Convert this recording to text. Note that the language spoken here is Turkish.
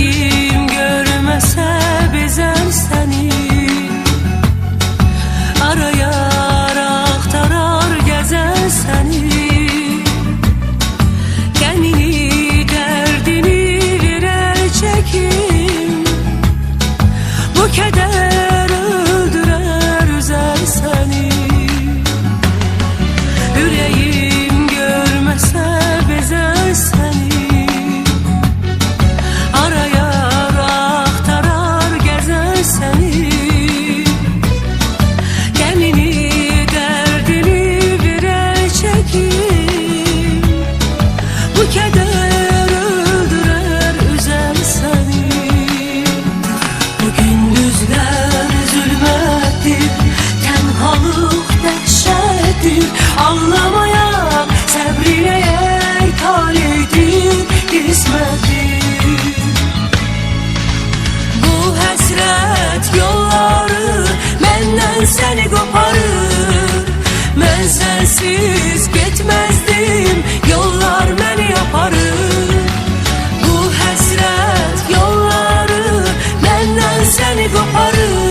You. Keder öldürer üzer seni. Bu gündüzler zulmettir Tenhalık dehşettir. Anlamaya sabrine talihdir Kısmettir Bu həsrət yolları qoparır Mən sənsiz getməzdim Yollar